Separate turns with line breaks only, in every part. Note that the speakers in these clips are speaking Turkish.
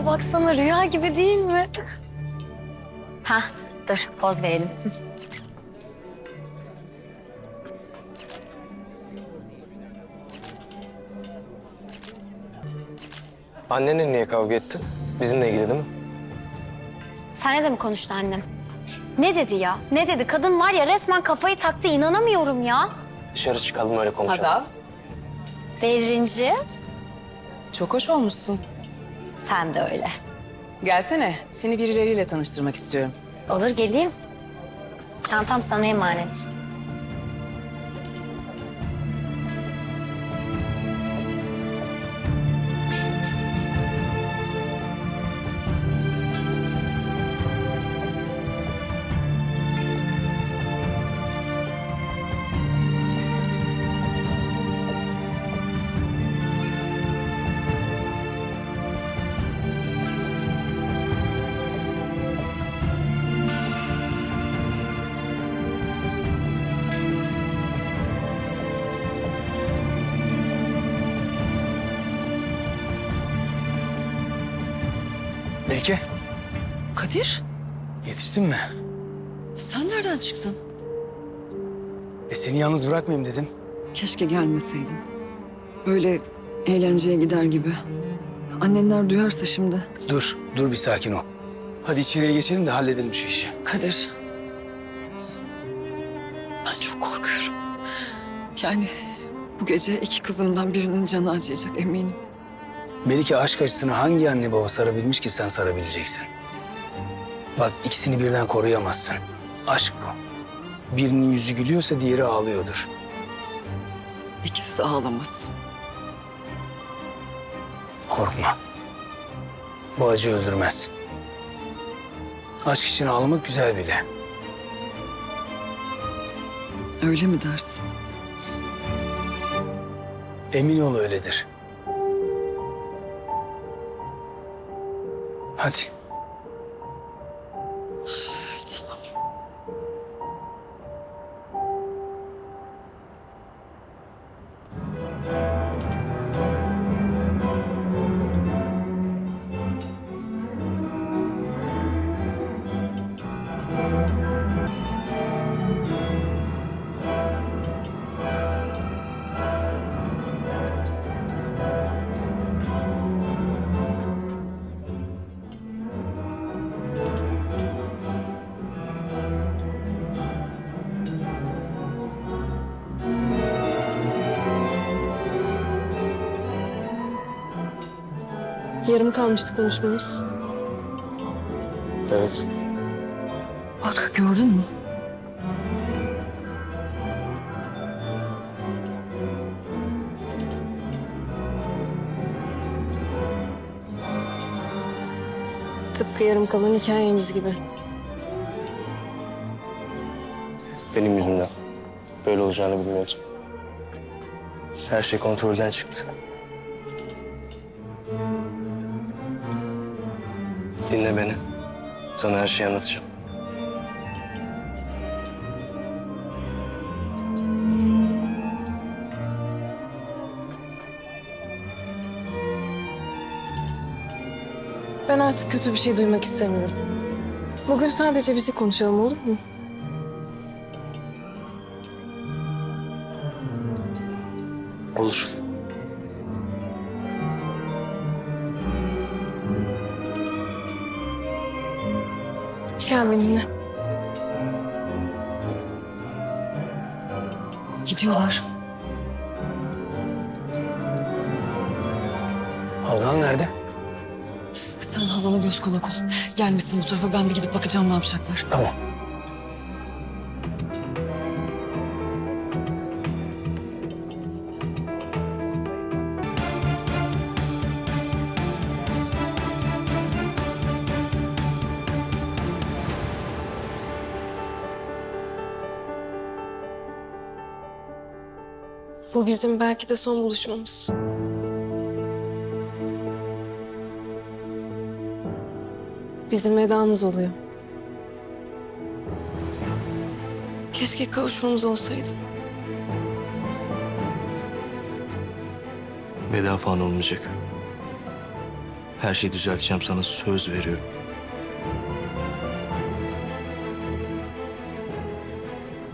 Şuraya baksana rüya gibi değil mi? Hah dur poz verelim.
Annenle niye kavga ettin? Bizimle ilgili değil mi?
Senle de mi konuştu annem? Ne dedi ya? Ne dedi? Kadın var ya resmen kafayı taktı inanamıyorum ya.
Dışarı çıkalım öyle konuşalım.
Hazal,
Derinci
çok hoş olmuşsun.
Sen de öyle.
Gelsene, seni birileriyle tanıştırmak istiyorum.
Olur geleyim. Çantam sana emanet.
Melike,
Kadir,
yetiştin mi?
sen nereden çıktın?
E seni yalnız bırakmayayım dedim.
Keşke gelmeseydin. Böyle eğlenceye gider gibi. Annenler duyarsa şimdi.
Dur, dur bir sakin ol. Hadi içeriye geçelim de halledelim şu işi.
Kadir. Ben çok korkuyorum. Yani bu gece iki kızımdan birinin canı acıyacak eminim.
Melike aşk acısını hangi anne baba sarabilmiş ki sen sarabileceksin? Bak ikisini birden koruyamazsın. Aşk bu. Birinin yüzü gülüyorsa diğeri ağlıyordur.
İkisi ağlamasın.
Korkma. Bu acı öldürmez. Aşk için ağlamak güzel bile.
Öyle mi dersin?
Emin ol öyledir. Hadi.
Tamam.
Yarım kalmıştı konuşmamız.
Evet.
Bak gördün mü?
Tıpkı yarım kalan hikayemiz gibi.
Benim yüzümden. Böyle olacağını bilmiyordum. Her şey kontrolden çıktı. Dinle beni. Sana her şeyi anlatacağım.
Ben artık kötü bir şey duymak istemiyorum. Bugün sadece bizi konuşalım olur mu?
Olur.
Gel benimle.
Gidiyorlar.
Hazal nerede?
Sen Hazal'a göz kulak ol. Gelmesin bu tarafa ben bir gidip bakacağım ne yapacaklar.
Tamam.
Bu bizim belki de son buluşmamız. Bizim vedamız oluyor. Keşke kavuşmamız olsaydı.
Veda falan olmayacak. Her şeyi düzelteceğim sana söz veriyorum.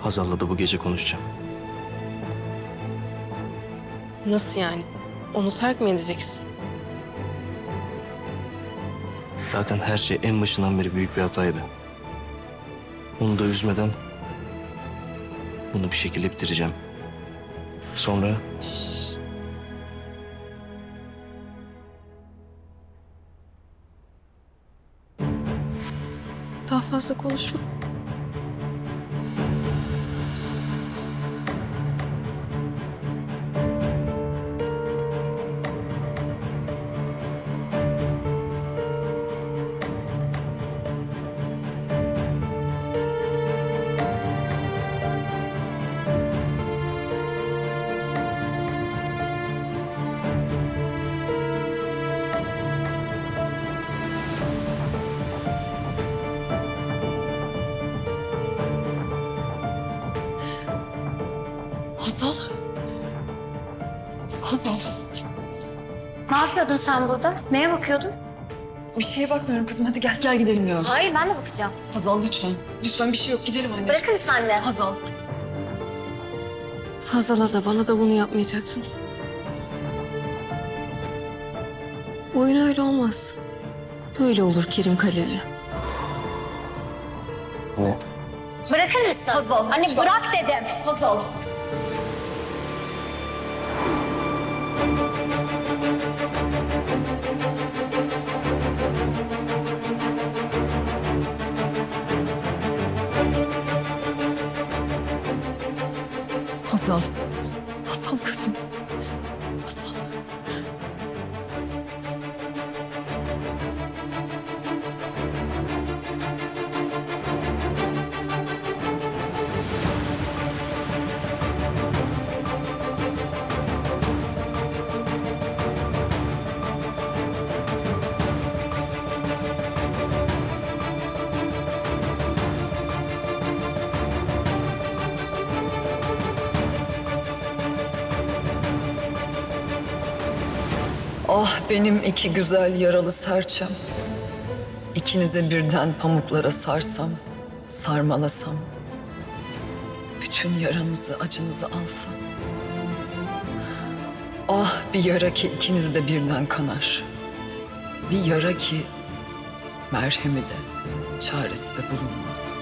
Hazal'la da bu gece konuşacağım.
Nasıl yani? Onu terk mi edeceksin?
Zaten her şey en başından beri büyük bir hataydı. Onu da üzmeden bunu bir şekilde bitireceğim. Sonra
Daha fazla konuşma.
Hazal. Hazal.
Ne yapıyordun sen burada? Neye bakıyordun?
Bir şeye bakmıyorum kızım. Hadi gel gel gidelim ya.
Hayır ben de bakacağım.
Hazal lütfen. Lütfen bir şey yok. Gidelim anneciğim.
Bırakır mısın anne?
Hazal.
Hazal'a da bana da bunu yapmayacaksın. Oyun öyle olmaz. Böyle olur Kerim Kaleli.
Hazal,
Anne
lütfen.
bırak dedim.
Hazal. Hazal. Hazal kızım. Ah benim iki güzel yaralı serçem. İkinize birden pamuklara sarsam, sarmalasam. Bütün yaranızı, acınızı alsam. Ah bir yara ki ikiniz de birden kanar. Bir yara ki merhemi de, çaresi de bulunmaz.